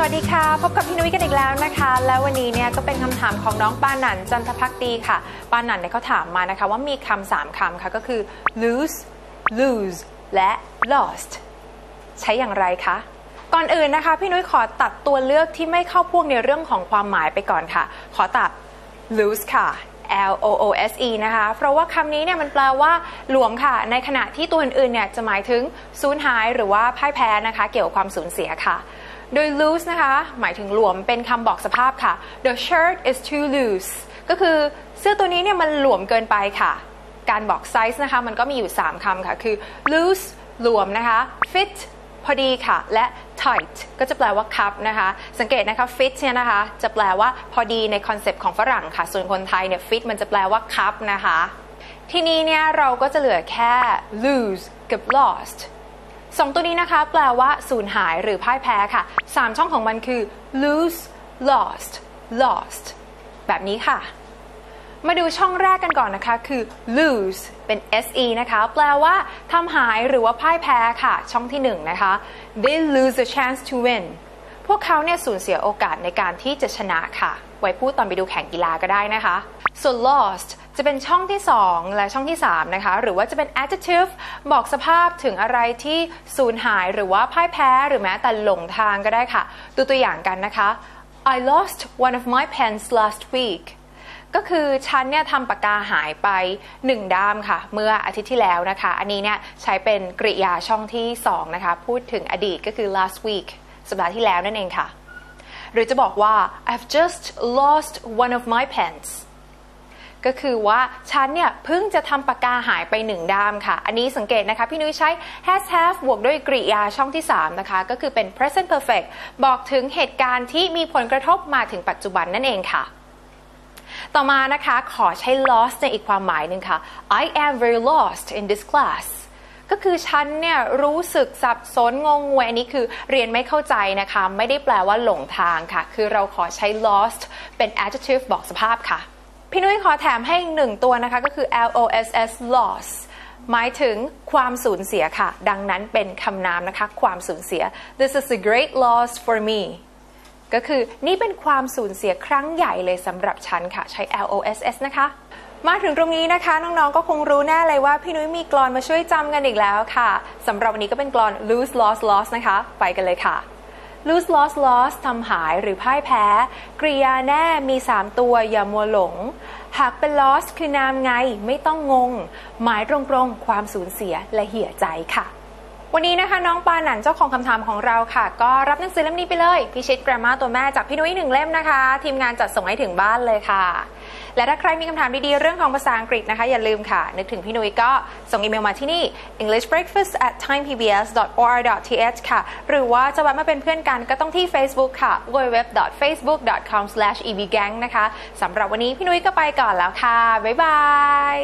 สวัสดีค่ะ พบกับพี่นุ้ยกันอีกแล้วนะคะ แล้ววันนี้เนี่ยก็เป็นคำถามของน้องปานันจันทพักดีค่ะ ปานันเนี่ยเขาถามมานะคะ ว่ามีคำสามคำค่ะก็คือ lose lose และ lost ใช้อย่างไรคะก่อนอื่นนะคะ พี่นุ้ยขอตัดตัวเลือกที่ไม่เข้าพวกในเรื่องของความหมายไปก่อนค่ะ ขอตัด lose ค่ะ L O O S E นะคะ เพราะว่าคำนี้เนี่ยมันแปลว่าหลวมค่ะ ในขณะที่ตัวอื่นๆเนี่ยจะหมายถึงสูญหายหรือว่าพ่ายแพ้นะคะ เกี่ยวกับความสูญเสียค่ะ โดย loose นะคะ หมายถึงหลวมเป็นคำบอกสภาพค่ะ the shirt is too loose ก็คือเสื้อตัวนี้เนี่ยมันหลวมเกินไปค่ะ การบอกไซส์นะคะ มันก็มีอยู่ 3คำค่ะ คือ loose หลวมนะคะ fit พอดีค่ะ และ tight ก็จะแปลว่าคับนะคะ สังเกตนะคะ fit เนี่ยนะคะ จะแปลว่าพอดีในคอนเซปต์ของฝรั่งค่ะ ส่วนคนไทยเนี่ย fit มันจะแปลว่าคับนะคะ ทีนี้เนี่ยเราก็จะเหลือแค่ lose กับ lost สองตัวนี้นะคะ แปลว่าสูญหายหรือพ่ายแพ้ค่ะสามช่องของมันคือ lose lost lost แบบนี้ค่ะ มาดูช่องแรกกันก่อนนะคะ คือ lose เป็น se นะคะ แปลว่าทำหายหรือว่าพ่ายแพ้ค่ะ ช่องที่ 1 นะคะ they lose the chance to win พวกเขาเนี่ยสูญเสียโอกาสในการที่จะชนะค่ะ ไว้พูดตอนไปดูแข่งกีฬาก็ได้นะคะ ส่วน lost จะเป็นช่องที่ 2 และช่องที่ 3 นะคะ หรือว่าจะเป็น adjective บอกสภาพถึงอะไรที่สูญหายหรือว่าพ่ายแพ้หรือแม้แต่หลงทางก็ได้ค่ะ ดูตัวอย่างกันนะคะ I lost one of my pens last week ก็คือฉันเนี่ยทำปากกาหายไป 1 ด้ามค่ะ เมื่ออาทิตย์ที่แล้วนะคะ อันนี้เนี่ยใช้เป็นกริยาช่องที่ 2 นะคะ พูดถึงอดีตก็คือ last week สัปดาห์ที่แล้วนั่นเองค่ะ หรือจะบอกว่า I've just lost one of my pens ก็คือว่าฉันเนี่ยเพิ่งจะทำปากกาหายไปหนึ่งด้ามค่ะ อันนี้สังเกตนะคะ พี่นุ้ยใช้ has have บวกด้วยกริยาช่องที่ 3 นะคะ ก็คือเป็น present perfect บอกถึงเหตุการณ์ที่มีผลกระทบมาถึงปัจจุบันนั่นเองค่ะ ต่อมานะคะขอใช้ lost ในอีกความหมายหนึ่งค่ะ I am very lost in this class ก็คือฉันเนี่ยรู้สึกสับสนงงงวยอันนี้คือเรียนไม่เข้าใจนะคะ ไม่ได้แปลว่าหลงทางค่ะ คือเราขอใช้ lost เป็น adjective บอกสภาพค่ะ พี่นุ้ยขอแถมให้อีกหนึ่งตัวนะคะ ก็คือ L O S S loss หมายถึงความสูญเสียค่ะ ดังนั้นเป็นคำนามนะคะ ความสูญเสีย This is a great loss for me ก็คือนี่เป็นความสูญเสียครั้งใหญ่เลยสำหรับฉันค่ะ ใช้ L O S S นะคะ มาถึงตรงนี้นะคะ น้องๆ ก็คงรู้แน่เลยว่าพี่นุ้ยมีกลอนมาช่วยจำกันอีกแล้วค่ะสำหรับวันนี้ก็เป็นกลอน lose loss loss นะคะ ไปกันเลยค่ะ lose loss loss ทำหายหรือพ่ายแพ้ กริยาแน่มี 3 ตัวอย่ามัวหลง หากเป็น loss คือนามไงไม่ต้องงง หมายตรงๆ ความสูญเสียและเหี่ยใจค่ะ วันนี้นะคะน้องปาหนันเจ้าของคำถามของเราค่ะ ก็รับหนังสือเล่มนี้ไปเลย พิชิต Grammar ตัวแม่จากพี่นุ้ยหนึ่งเล่มนะคะ ทีมงานจัดส่งให้ถึงบ้านเลยค่ะ และถ้าใครมีคำถามดีๆ เรื่องของภาษาอังกฤษนะคะ อย่าลืมค่ะ นึกถึงพี่นุ้ยก็ส่งอีเมลมาที่นี่ englishbreakfast at timepbs.or.th ค่ะ หรือว่าจะแวะมาเป็นเพื่อนกันก็ต้องที่ Facebook ค่ะ www.facebook.com/ebgang นะคะสำหรับวันนี้พี่นุ้ยก็ไปก่อนแล้วค่ะ บ๊ายบาย